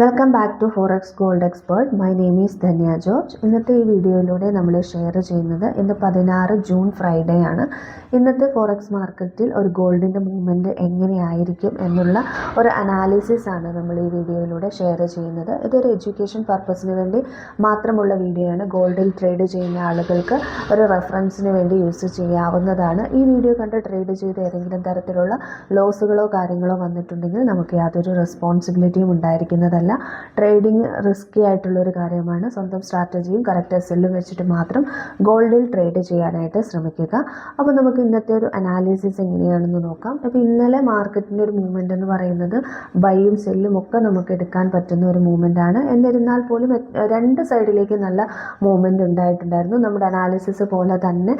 Welcome back to forex gold expert my name is Dhanya George ഇന്നത്തെ ഈ വീഡിയോയിലൂടെ നമ്മൾ ഷെയർ ചെയ്യുന്നത് ഇന്ന് പതിനാറ് ജൂൺ ഫ്രൈഡേ ആണ്. ഇന്നത്തെ ഫോറക്സ് മാർക്കറ്റിൽ ഒരു ഗോൾഡിന്റെ മൂവ്മെന്റ് എങ്ങനെയായിരിക്കും എന്നുള്ള ഒരു അനാലിസിസ് ആണ് നമ്മൾ ഈ വീഡിയോയിലൂടെ ഷെയർ ചെയ്യുന്നത്. ഇതൊരു എഡ്യൂക്കേഷൻ പർപ്പസിന് വേണ്ടി മാത്രമുള്ള വീഡിയോ ആണ്. ഗോൾഡിൽ ട്രേഡ് ചെയ്യുന്ന ആളുകൾക്ക് ഒരു റെഫറൻസിന് വേണ്ടി യൂസ് ചെയ്യാവുന്നതാണ്. ഈ വീഡിയോ കണ്ട് ട്രേഡ് ചെയ്ത് ഏതെങ്കിലും തരത്തിലുള്ള ലോസുകളോ കാര്യങ്ങളോ വന്നിട്ടുണ്ടെങ്കിൽ നമുക്ക് യാതൊരു റെസ്പോൺസിബിലിറ്റിയും ഉണ്ടായിരിക്കുന്നതല്ല. ട്രേഡിംഗ് റിസ്ക്കി ആയിട്ടുള്ളൊരു കാര്യമാണ്. സ്വന്തം സ്ട്രാറ്റജിയും കറക്റ്റ് എസ്എല്ലും വെച്ചിട്ട് മാത്രം ഗോൾഡിൽ ട്രേഡ് ചെയ്യാനായിട്ട് ശ്രമിക്കുക. അപ്പോൾ നമുക്ക് ഇന്നത്തെ ഒരു അനാലിസിസ് എങ്ങനെയാണെന്ന് നോക്കാം. അപ്പോൾ ഇന്നലെ മാർക്കറ്റിന്റെ ഒരു മൂവ്മെന്റ് എന്ന് പറയുന്നത് ബൈയും സെല്ലും ഒക്കെ നമുക്ക് എടുക്കാൻ പറ്റുന്ന ഒരു മൂവ്മെന്റ് ആണ്. എന്നിരുന്നാൽ പോലും രണ്ട് സൈഡിലേക്ക് നല്ല മൂവ്മെന്റ് ഉണ്ടായിട്ടുണ്ടായിരുന്നു. നമ്മുടെ അനാലിസിസ് പോലെ തന്നെ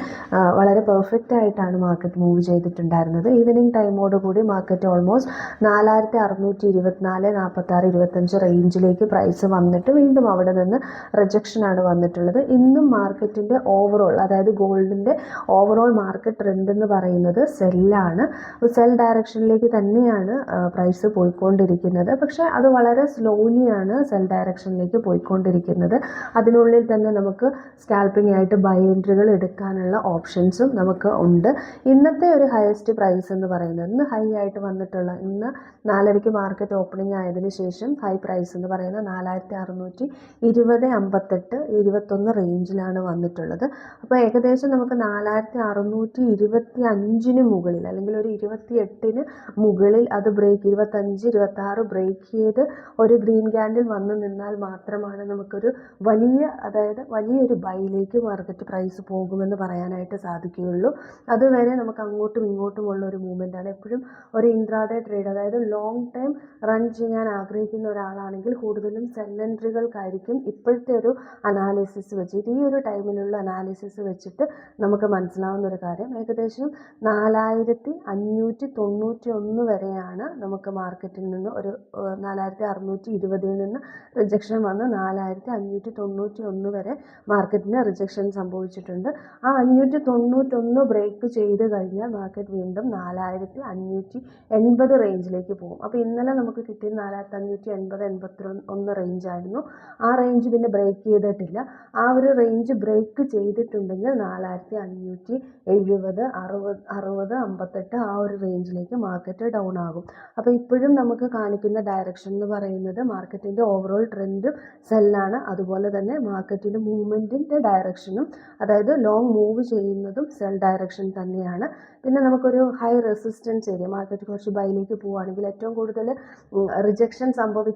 വളരെ പെർഫെക്റ്റ് ആയിട്ടാണ് മാർക്കറ്റ് മൂവ് ചെയ്തിട്ടുണ്ടായിരുന്നത്. ഈവനിങ് ടൈമോടുകൂടി മാർക്കറ്റ് ഓൾമോസ്റ്റ് നാലായിരത്തി അറുന്നൂറ്റി ഇരുപത്തിനാല് നാൽപ്പത്താറ് ഇരുപത്തഞ്ച് റേഞ്ചിലേക്ക് പ്രൈസ് വന്നിട്ട് വീണ്ടും അവിടെ നിന്ന് റിജക്ഷനാണ് വന്നിട്ടുള്ളത്. ഇന്നും മാർക്കറ്റിന്റെ ഓവറോൾ അതായത് ഗോൾഡിന്റെ ഓവറോൾ മാർക്കറ്റ് ട്രെൻഡ് എന്ന് പറയുന്നത് സെല്ലാണ് സെൽ ഡയറക്ഷനിലേക്ക് തന്നെയാണ് പ്രൈസ് പോയിക്കൊണ്ടിരിക്കുന്നത്. പക്ഷേ അത് വളരെ സ്ലോലിയാണ് സെൽ ഡയറക്ഷനിലേക്ക് പോയിക്കൊണ്ടിരിക്കുന്നത്. അതിനുള്ളിൽ തന്നെ നമുക്ക് സ്കാൽപ്പിംഗ് ആയിട്ട് ബൈ എൻട്രികൾ എടുക്കാനുള്ള ഓപ്ഷൻസും നമുക്ക് ഉണ്ട്. ഇന്നത്തെ ഒരു ഹയസ്റ്റ് പ്രൈസ് എന്ന് പറയുന്നത് ഇന്ന് ഹൈ ആയിട്ട് വന്നിട്ടുള്ള ഇന്ന് നാലരയ്ക്ക് മാർക്കറ്റ് ഓപ്പണിംഗ് ആയതിനു ശേഷം ഹൈ പ്രൈസ് എന്ന് പറയുന്നത് നാലായിരത്തി അറുന്നൂറ്റി ഇരുപത് അമ്പത്തെട്ട് ഇരുപത്തൊന്ന് റേഞ്ചിലാണ് വന്നിട്ടുള്ളത്. അപ്പോൾ ഏകദേശം നമുക്ക് നാലായിരത്തി അറുന്നൂറ്റി ഇരുപത്തി അഞ്ചിന് മുകളിൽ അല്ലെങ്കിൽ ഒരു ഇരുപത്തി എട്ടിന് മുകളിൽ അത് ബ്രേക്ക് ഇരുപത്തഞ്ച് ഇരുപത്തി ആറ് ബ്രേക്ക് ചെയ്ത് ഒരു ഗ്രീൻ ക്യാൻഡിൽ വന്ന് നിന്നാൽ മാത്രമാണ് നമുക്കൊരു വലിയ അതായത് വലിയൊരു ബൈയിലേക്ക് മാർക്കറ്റ് പ്രൈസ് പോകുമെന്ന് പറയാനായിട്ട് സാധിക്കുകയുള്ളൂ. അതുവരെ നമുക്ക് അങ്ങോട്ടും ഇങ്ങോട്ടും ഉള്ള ഒരു മൂവ്മെന്റ് ആണ്. എപ്പോഴും ഒരു ഇൻട്രാഡേ ട്രേഡ് അതായത് ലോങ് ടൈം റൺ ചെയ്യാൻ ആഗ്രഹിക്കുന്ന ഒരാളാണെങ്കിൽ കൂടുതലും സെല്ലൻട്രികൾക്കായിരിക്കും ഇപ്പോഴത്തെ ഒരു അനാലിസിസ് വെച്ചിട്ട്. ഈ ഒരു ടൈമിലുള്ള അനാലിസിസ് വെച്ചിട്ട് നമുക്ക് മനസ്സിലാവുന്ന ഒരു കാര്യം ഏകദേശം നാലായിരത്തി അഞ്ഞൂറ്റി തൊണ്ണൂറ്റി ഒന്ന് വരെയാണ് നമുക്ക് മാർക്കറ്റിൽ നിന്ന് ഒരു നാലായിരത്തി അറുന്നൂറ്റി ഇരുപതിൽ നിന്ന് റിജക്ഷൻ വന്ന് നാലായിരത്തി അഞ്ഞൂറ്റി തൊണ്ണൂറ്റി ഒന്ന് വരെ മാർക്കറ്റിന് റിജക്ഷൻ സംഭവിച്ചിട്ടുണ്ട്. ആ അഞ്ഞൂറ്റി തൊണ്ണൂറ്റൊന്ന് ബ്രേക്ക് ചെയ്ത് കഴിഞ്ഞാൽ മാർക്കറ്റ് വീണ്ടും നാലായിരത്തി അഞ്ഞൂറ്റി എൺപത് റേഞ്ചിലേക്ക് പോകും. അപ്പോൾ ഇന്നലെ നമുക്ക് കിട്ടിയ നാലായിരത്തി അഞ്ഞൂറ്റി എൺപത് എൺപത്തി ഒന്ന് റേഞ്ചായിരുന്നു ആ റേഞ്ച് പിന്നെ ബ്രേക്ക് ചെയ്തിട്ടില്ല. ആ ഒരു റേഞ്ച് ബ്രേക്ക് ചെയ്തിട്ടുണ്ടെങ്കിൽ നാലായിരത്തി അഞ്ഞൂറ്റി എഴുപത് അറുപത് അറുപത് അമ്പത്തെട്ട് ആ ഒരു റേഞ്ചിലേക്ക് മാർക്കറ്റ് ഡൗൺ ആകും. അപ്പോൾ ഇപ്പോഴും നമുക്ക് കാണിക്കുന്ന ഡയറക്ഷൻ എന്ന് പറയുന്നത് മാർക്കറ്റിന്റെ ഓവറോൾ ട്രെൻഡ് സെല്ലാണ് അതുപോലെ തന്നെ മാർക്കറ്റിന്റെ മൂവ്മെന്റിന്റെ ഡയറക്ഷനും അതായത് ലോങ് മൂവ് ചെയ്യുന്നതും സെൽ ഡയറക്ഷൻ തന്നെയാണ്. പിന്നെ നമുക്കൊരു ഹൈ റെസിസ്റ്റൻസ് ഏരിയ മാർക്കറ്റ് കുറച്ച് ബൈലേക്ക് പോവുകയാണെങ്കിൽ ഏറ്റവും കൂടുതൽ റിജക്ഷൻ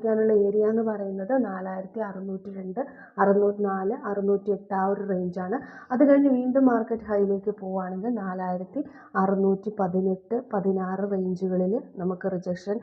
സംഭവിക്കാനുള്ള ഏരിയ എന്ന് പറയുന്നത് നാലായിരത്തി അറുന്നൂറ്റി രണ്ട് അറുന്നൂറ്റി നാല് അറുന്നൂറ്റി എട്ട് ആ ഒരു റേഞ്ചാണ് അത് കഴിഞ്ഞ് വീണ്ടും മാർക്കറ്റ് ഹൈയിലേക്ക് പോവുകയാണെങ്കിൽ നാലായിരത്തി അറുന്നൂറ്റി പതിനെട്ട് പതിനാറ് റേഞ്ചുകളിൽ നമുക്ക് റിജക്ഷൻ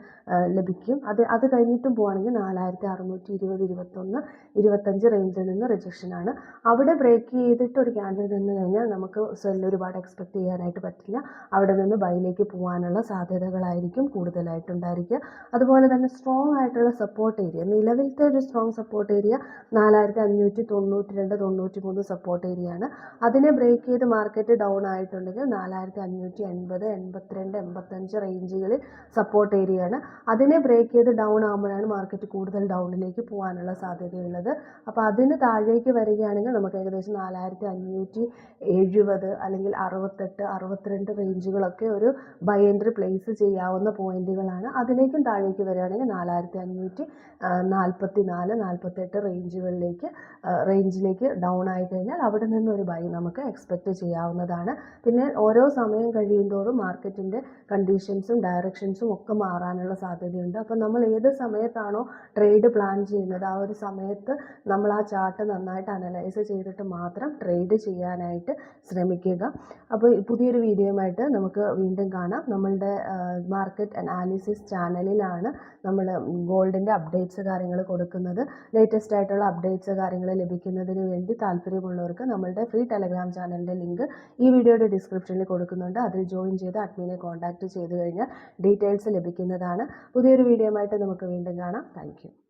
ലഭിക്കും. അത് അത് കഴിഞ്ഞിട്ടും പോവുകയാണെങ്കിൽ നാലായിരത്തി അറുന്നൂറ്റി ഇരുപത് ഇരുപത്തൊന്ന് ഇരുപത്തഞ്ച് റേഞ്ചിൽ നിന്ന് റിജക്ഷനാണ് അവിടെ ബ്രേക്ക് ചെയ്തിട്ട് ഒരു ക്യാൻഡിൽ നിന്ന് കഴിഞ്ഞാൽ നമുക്ക് സെല്ല് ഒരുപാട് എക്സ്പെക്ട് ചെയ്യാനായിട്ട് പറ്റില്ല. അവിടെ നിന്ന് ബൈയിലേക്ക് പോകാനുള്ള സാധ്യതകളായിരിക്കും കൂടുതലായിട്ടുണ്ടായിരിക്കുക. അതുപോലെ തന്നെ സ്ട്രോങ് ആയിട്ടുള്ള സപ്പോർട്ട് ഏരിയ നിലവിലത്തെ ഒരു സ്ട്രോങ് സപ്പോർട്ട് ഏരിയ നാലായിരത്തി അഞ്ഞൂറ്റി തൊണ്ണൂറ്റി രണ്ട് തൊണ്ണൂറ്റി മൂന്ന് സപ്പോർട്ട് ഏരിയ ആണ്. അതിനെ ബ്രേക്ക് ചെയ്ത് മാർക്കറ്റ് ഡൗൺ ആയിട്ടുണ്ടെങ്കിൽ നാലായിരത്തി അഞ്ഞൂറ്റി എൺപത് എൺപത്തിരണ്ട് എൺപത്തഞ്ച് റേഞ്ചുകളിൽ സപ്പോർട്ട് ഏരിയ ആണ്. അതിനെ ബ്രേക്ക് ചെയ്ത് ഡൗൺ ആകുമ്പോഴാണ് മാർക്കറ്റ് കൂടുതൽ ഡൗണിലേക്ക് പോകാനുള്ള സാധ്യതയുള്ളത്. അപ്പോൾ അതിന് താഴേക്ക് വരികയാണെങ്കിൽ നമുക്ക് ഏകദേശം നാലായിരത്തി അഞ്ഞൂറ്റി എഴുപത് അല്ലെങ്കിൽ അറുപത്തെട്ട് അറുപത്തിരണ്ട് റേഞ്ചുകളൊക്കെ ഒരു ബൈ എൻട്രി പ്ലേസ് ചെയ്യാവുന്ന പോയിന്റുകളാണ് അതിലേക്കും താഴേക്ക് വരികയാണെങ്കിൽ നാലായിരത്തി അഞ്ഞൂറ്റി നാൽപ്പത്തി നാല് നാൽപ്പത്തെട്ട് റേഞ്ചുകളിലേക്ക് റേഞ്ചിലേക്ക് ഡൗൺ ആയി കഴിഞ്ഞാൽ അവിടെ നിന്ന് ഒരു ബൈ നമുക്ക് എക്സ്പെക്റ്റ് ചെയ്യാവുന്നതാണ്. പിന്നെ ഓരോ സമയം കഴിയുന്തോറും മാർക്കറ്റിന്റെ കണ്ടീഷൻസും ഡയറക്ഷൻസും ഒക്കെ മാറാനുള്ള സാധ്യതയുണ്ട്. അപ്പോൾ നമ്മൾ ഏത് സമയത്താണോ ട്രേഡ് പ്ലാൻ ചെയ്യുന്നത് ആ ഒരു സമയത്ത് നമ്മൾ ആ ചാർട്ട് നന്നായിട്ട് അനലൈസ് ചെയ്തിട്ട് മാത്രം ട്രേഡ് ചെയ്യാനായിട്ട് ശ്രമിക്കുക. അപ്പോൾ പുതിയൊരു വീഡിയോയുമായിട്ട് നമുക്ക് വീണ്ടും കാണാം. നമ്മളുടെ മാർക്കറ്റ് അനാലിസിസ് ചാനലിലാണ് നമ്മൾ ഗോൾഡിന്റെ അപ്ഡേറ്റ്സ് കാര്യങ്ങൾ കൊടുക്കുന്നത്. ലേറ്റസ്റ്റ് ആയിട്ടുള്ള അപ്ഡേറ്റ്സ് കാര്യങ്ങൾ ലഭിക്കുന്നതിന് വേണ്ടി താല്പര്യമുള്ളവർക്ക് നമ്മളുടെ ഫ്രീ ടെലഗ്രാം ചാനലിന്റെ ലിങ്ക് ഈ വീഡിയോയുടെ ഡിസ്ക്രിപ്ഷനിൽ കൊടുക്കുന്നുണ്ട്. അതിൽ ജോയിൻ ചെയ്ത് അഡ്മിനെ കോൺടാക്റ്റ് ചെയ്ത് കഴിഞ്ഞാൽ ഡീറ്റെയിൽസ് ലഭിക്കുന്നതാണ്. പുതിയൊരു വീഡിയോയുമായിട്ട് നമുക്ക് വീണ്ടും കാണാം. താങ്ക്